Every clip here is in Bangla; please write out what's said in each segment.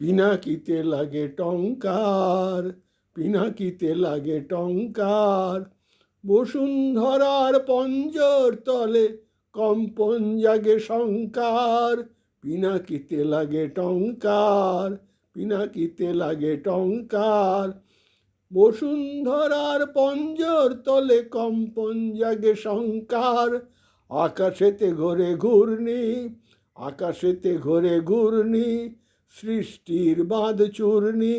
পিনাকিতে লাগে টঙ্কার পিনাকিতে লাগে টঙ্কার বসুন্ধরার পঞ্জর তলে কম্পন জাগে শঙ্কার পিনাকিতে লাগে টঙ্কার পিনাকিতে লাগে টঙ্কার বসুন্ধরার পঞ্জর তলে কম্পন জাগে শঙ্কার, আকাশেতে ঘোরে ঘূর্ণি, আকাশেতে ঘোরে ঘূর্ণি সৃষ্টির বাঁধ চূর্ণি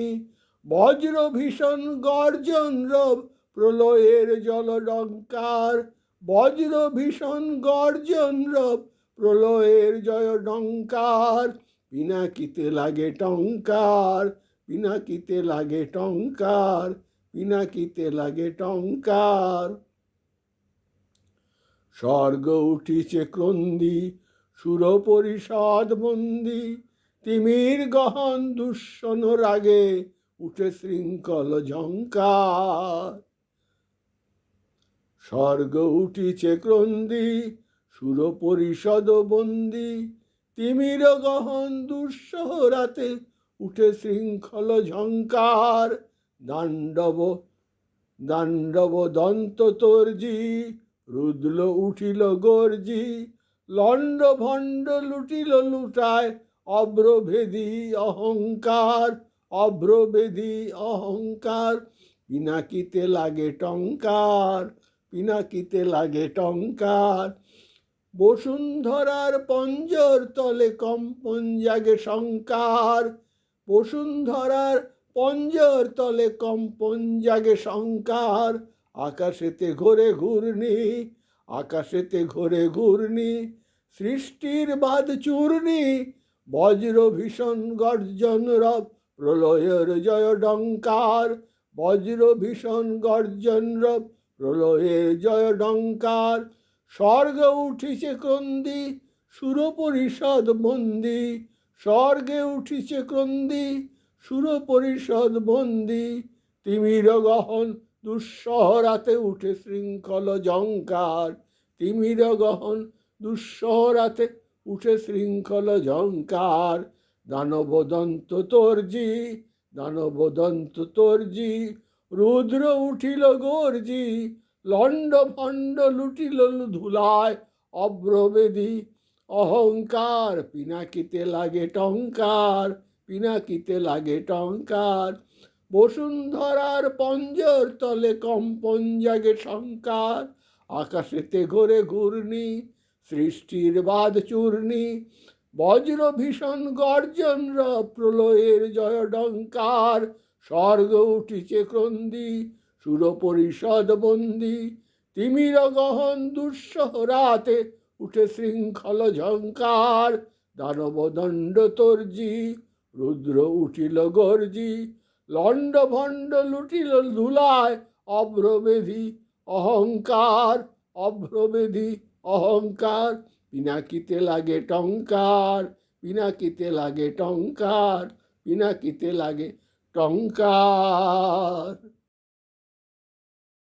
বজ্র ভীষণ গর্জন রব প্রলয়ের জলডঙ্কার। বজ্র ভীষণ গর্জন রব প্রলয়ের জয় ডঙ্কার পিনাকিতে লাগে টঙ্কার, পিনাকিতে লাগে টঙ্কার, পিনাকিতে লাগে টঙ্কার। স্বর্গ উঠিছে ক্রন্দি সুর পরিষদ বন্দি তিমির গহন দুঃসন রাগে উঠে শৃঙ্খল ঝঙ্কার। স্বর্গ উঠিছে ক্রন্দি সুর পরিষদ বন্দি। তিমির গহন দুঃসহ রাতে উঠে শৃঙ্খল ঝঙ্কার। দাণ্ডব দাণ্ডব দন্ত তর্জি রুদ্ল উঠিল গর্জি। লণ্ড ভণ্ড লুটিল লুটায় অব্রভেদী অহংকার অভ্রবেদী অহংকার। পিনাকিতে লাগে টঙ্কার পিনাকিতে লাগে টঙ্কার বসুন্ধরার পঞ্জর তলে কম্পন জাগে শঙ্কার। বসুন্ধরার পঞ্জর তলে কম্পন জাগে শঙ্কার। আকাশেতে ঘোরে ঘূর্ণি, আকাশেতে ঘোরে ঘূর্ণি। সৃষ্টির বাদ চূর্ণি বজ্র ভীষণ গর্জন রব, প্রলয়ের জয় ডঙ্কার বজ্র ভীষণ গর্জন রব প্রলয়ের জয় ডঙ্কার স্বর্গ উঠিছে ক্রন্দি সুর পরিষদ বন্দি। স্বর্গে উঠিছে ক্রন্দি, সুরপরিষদ বন্দি। তিমির গহন দুঃসহরাতে উঠে শৃঙ্খল জঙ্কার। তিমির গহন দুঃসহরাতে উঠে শৃঙ্খল ঝঙ্কার। দানবদন্ত তর্জি দানবদন্ত তর্জি রুদ্র উঠিল গর্জি, লণ্ড ভণ্ড লুটিল ধুলায় অব্রবেদী। অহংকার পিনাকিতে লাগে টঙ্কার, পিনাকিতে লাগে টঙ্কার। বসুন্ধরার পঞ্জর তলে কম্পন জাগে শঙ্কার। আকাশেতে ঘোরে ঘূর্ণি সৃষ্টির বাদ চূর্ণি বজ্র ভীষণ গর্জন প্রলয়ের জয় ডঙ্কার স্বর্গ উঠিছে ক্রন্দি সুর পরিষদ বন্দি, তিমির গহন দুঃসহ রাতে উঠে শৃঙ্খল ঝঙ্কার দানব দণ্ড তর্জি, রুদ্র উঠিল গর্জি লণ্ড ভণ্ড লুটিল ধুলায় অভ্রবেধি, অহংকার অভ্রবেধি অহংকার পিনাকিতে লাগে টঙ্কার পিনাকিতে লাগে টঙ্কার পিনাকিতে লাগে টঙ্কার